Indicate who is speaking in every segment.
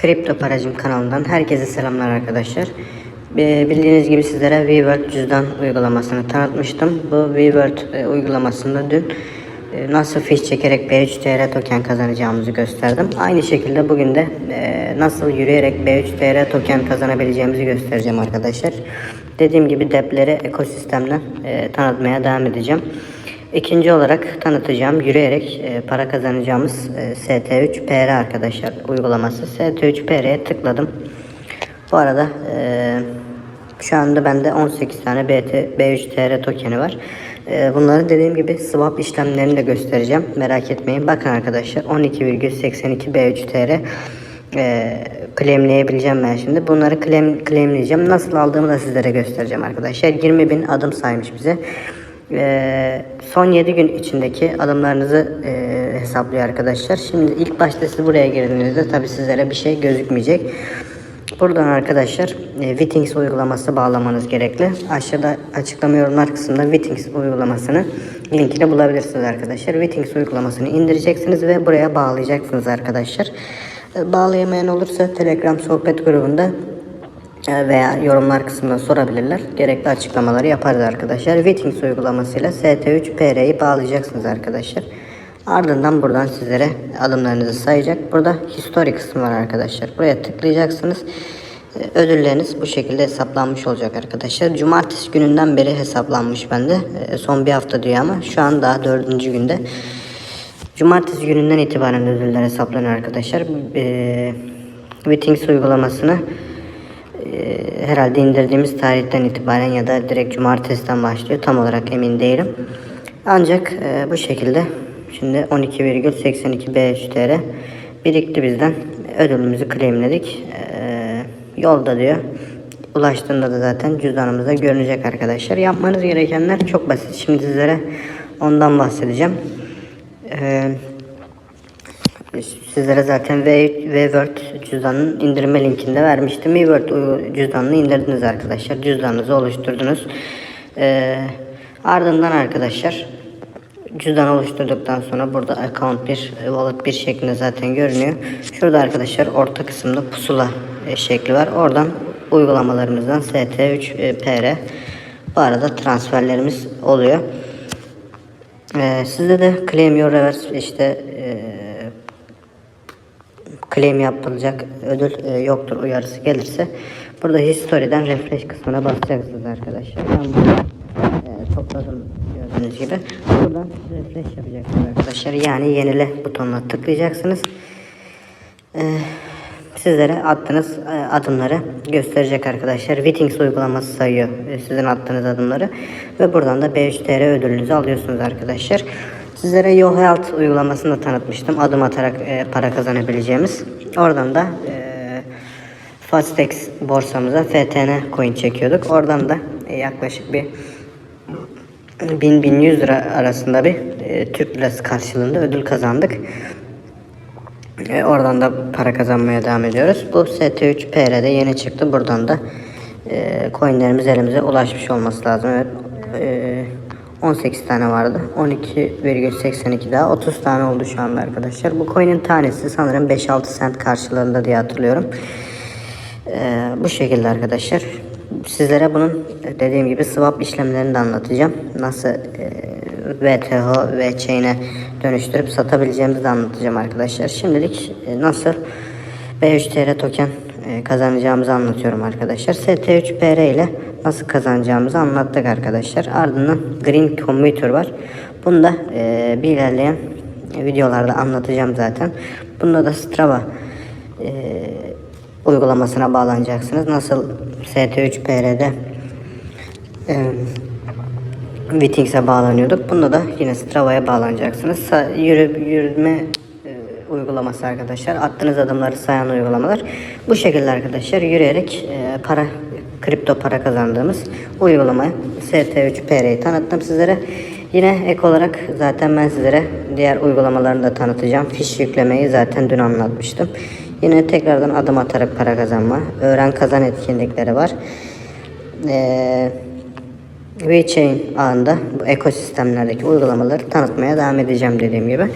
Speaker 1: Kripto Paracım kanalından herkese selamlar arkadaşlar. Ee, Bildiğiniz gibi sizlere WeWorld cüzdan uygulamasını tanıtmıştım. Bu WeWorld e, uygulamasında dün e, nasıl fiş çekerek B3TR token kazanacağımızı gösterdim. Aynı şekilde bugün de e, nasıl yürüyerek B3TR token kazanabileceğimizi göstereceğim arkadaşlar. Dediğim gibi depleri ekosistemden tanıtmaya devam edeceğim. İkinci olarak tanıtacağım yürüyerek e, para kazanacağımız e, ST3PR arkadaşlar uygulaması. ST3PR'ye tıkladım. Bu arada e, şu anda bende 18 tane BT, B3TR tokeni var. Bunların dediğim gibi swap işlemlerini de göstereceğim. Merak etmeyin. Bakın arkadaşlar 12,82 B3TR e, claimleyebileceğim ben şimdi. Bunları claim, claimleyeceğim. Nasıl aldığımı da sizlere göstereceğim arkadaşlar. 20 bin adım saymış bize. Ee, son 7 gün içindeki adımlarınızı e, hesaplıyor arkadaşlar. Şimdi ilk başta siz buraya girdiğinizde tabi sizlere bir şey gözükmeyecek. Buradan arkadaşlar e, Wittings uygulaması bağlamanız gerekli. Aşağıda açıklama yorumlar kısmında Wittings uygulamasını linkini bulabilirsiniz arkadaşlar. Wittings uygulamasını indireceksiniz ve buraya bağlayacaksınız arkadaşlar. E, bağlayamayan olursa Telegram sohbet grubunda e, veya yorumlar kısmında sorabilirler. Gerekli açıklamaları yaparız arkadaşlar. Wittings uygulamasıyla ST3PR'yi bağlayacaksınız arkadaşlar. Ardından buradan sizlere adımlarınızı sayacak. Burada history kısmı var arkadaşlar. Buraya tıklayacaksınız. E, Ödülleriniz bu şekilde hesaplanmış olacak arkadaşlar. Cumartesi gününden beri hesaplanmış bende. E, Son bir hafta diyor ama şu an daha dördüncü günde. Cumartesi gününden itibaren ödüller hesaplanıyor arkadaşlar. E, Wittings uygulamasını e, herhalde indirdiğimiz tarihten itibaren ya da direkt cumartesiden başlıyor. Tam olarak emin değilim. Ancak e, bu şekilde şimdi 12,82 BHTR birikti bizden. Ödülümüzü claimledik. E, yolda diyor. Ulaştığında da zaten cüzdanımızda görünecek arkadaşlar. Yapmanız gerekenler çok basit. Şimdi sizlere ondan bahsedeceğim. Eee Sizlere zaten WeWord cüzdanının indirme linkini de vermiştim. WeWord cüzdanını indirdiniz arkadaşlar. Cüzdanınızı oluşturdunuz. Ee, ardından arkadaşlar cüzdan oluşturduktan sonra burada account 1, wallet 1 şeklinde zaten görünüyor. Şurada arkadaşlar orta kısımda pusula e, şekli var. Oradan uygulamalarımızdan ST3PR bu arada transferlerimiz oluyor. Ee, sizde de claim your reverse işte e, claim yapılacak ödül e, yoktur uyarısı gelirse burada history'den refresh kısmına basacaksınız arkadaşlar. Ben bunu e, topladım gördüğünüz gibi. Buradan refresh yapacaksınız arkadaşlar. Yani yenile butonuna tıklayacaksınız. E, sizlere attığınız adımları gösterecek arkadaşlar. Wittings uygulaması sayıyor sizin attığınız adımları ve buradan da B3TR ödülünüzü alıyorsunuz arkadaşlar. Sizlere Yo uygulamasını da tanıtmıştım. Adım atarak e, para kazanabileceğimiz. Oradan da e, Fastex borsamıza FTN coin çekiyorduk. Oradan da e, yaklaşık bir 1000-1100 lira arasında bir e, Türk lirası karşılığında ödül kazandık. E, oradan da para kazanmaya devam ediyoruz. Bu ST3PR'de yeni çıktı. Buradan da e, coinlerimiz elimize ulaşmış olması lazım. Evet. E, 18 tane vardı. 12,82 daha 30 tane oldu şu anda arkadaşlar. Bu coin'in tanesi sanırım 5-6 cent karşılığında diye hatırlıyorum. E, bu şekilde arkadaşlar. Sizlere bunun dediğim gibi swap işlemlerini de anlatacağım. Nasıl e, VTH ve chain'e dönüştürüp satabileceğimizi de anlatacağım arkadaşlar. Şimdilik e, nasıl B3TR token kazanacağımızı anlatıyorum arkadaşlar. ST3PR ile nasıl kazanacağımızı anlattık arkadaşlar. Ardından Green Commuter var. Bunu da e, bir ilerleyen videolarda anlatacağım zaten. Bunda da Strava e, uygulamasına bağlanacaksınız. Nasıl ST3PR'de e, Wittings'e bağlanıyorduk. Bunda da yine Strava'ya bağlanacaksınız. Sa- yürü, yürüme uygulaması arkadaşlar. Attığınız adımları sayan uygulamalar. Bu şekilde arkadaşlar yürüyerek e, para kripto para kazandığımız uygulamayı ST3PR'yi tanıttım sizlere. Yine ek olarak zaten ben sizlere diğer uygulamalarını da tanıtacağım. Fiş yüklemeyi zaten dün anlatmıştım. Yine tekrardan adım atarak para kazanma, öğren kazan etkinlikleri var. Eee VeChain ağında bu ekosistemlerdeki uygulamaları tanıtmaya devam edeceğim dediğim gibi.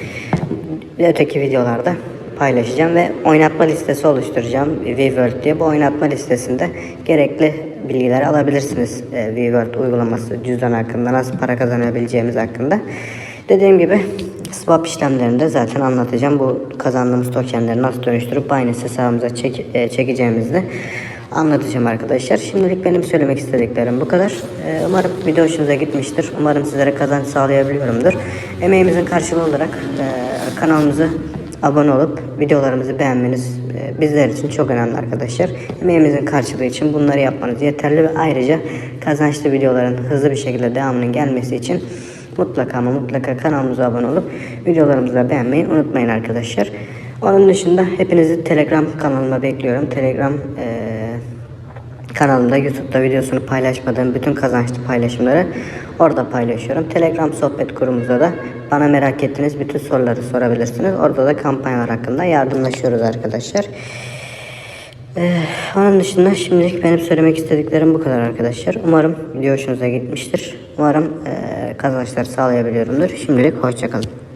Speaker 1: Ve öteki videolarda paylaşacağım ve oynatma listesi oluşturacağım WeWorld diye. Bu oynatma listesinde gerekli bilgileri alabilirsiniz. E, WeWorld uygulaması cüzdan hakkında nasıl para kazanabileceğimiz hakkında. Dediğim gibi swap işlemlerini de zaten anlatacağım. Bu kazandığımız tokenleri nasıl dönüştürüp Binance hesabımıza çek, e, çekeceğimizi anlatacağım arkadaşlar. Şimdilik benim söylemek istediklerim bu kadar. Ee, umarım video hoşunuza gitmiştir. Umarım sizlere kazanç sağlayabiliyorumdur. Emeğimizin karşılığı olarak e, kanalımızı abone olup videolarımızı beğenmeniz e, bizler için çok önemli arkadaşlar. Emeğimizin karşılığı için bunları yapmanız yeterli ve ayrıca kazançlı videoların hızlı bir şekilde devamının gelmesi için mutlaka ama mutlaka kanalımıza abone olup videolarımızı da beğenmeyi unutmayın arkadaşlar. Onun dışında hepinizi Telegram kanalıma bekliyorum. Telegram eee kanalımda YouTube'da videosunu paylaşmadığım bütün kazançlı paylaşımları orada paylaşıyorum. Telegram sohbet grubumuzda da bana merak ettiğiniz bütün soruları sorabilirsiniz. Orada da kampanyalar hakkında yardımlaşıyoruz arkadaşlar. Ee, onun dışında şimdilik benim söylemek istediklerim bu kadar arkadaşlar. Umarım video hoşunuza gitmiştir. Umarım eee kazançlar sağlayabiliyorumdur. Şimdilik hoşçakalın.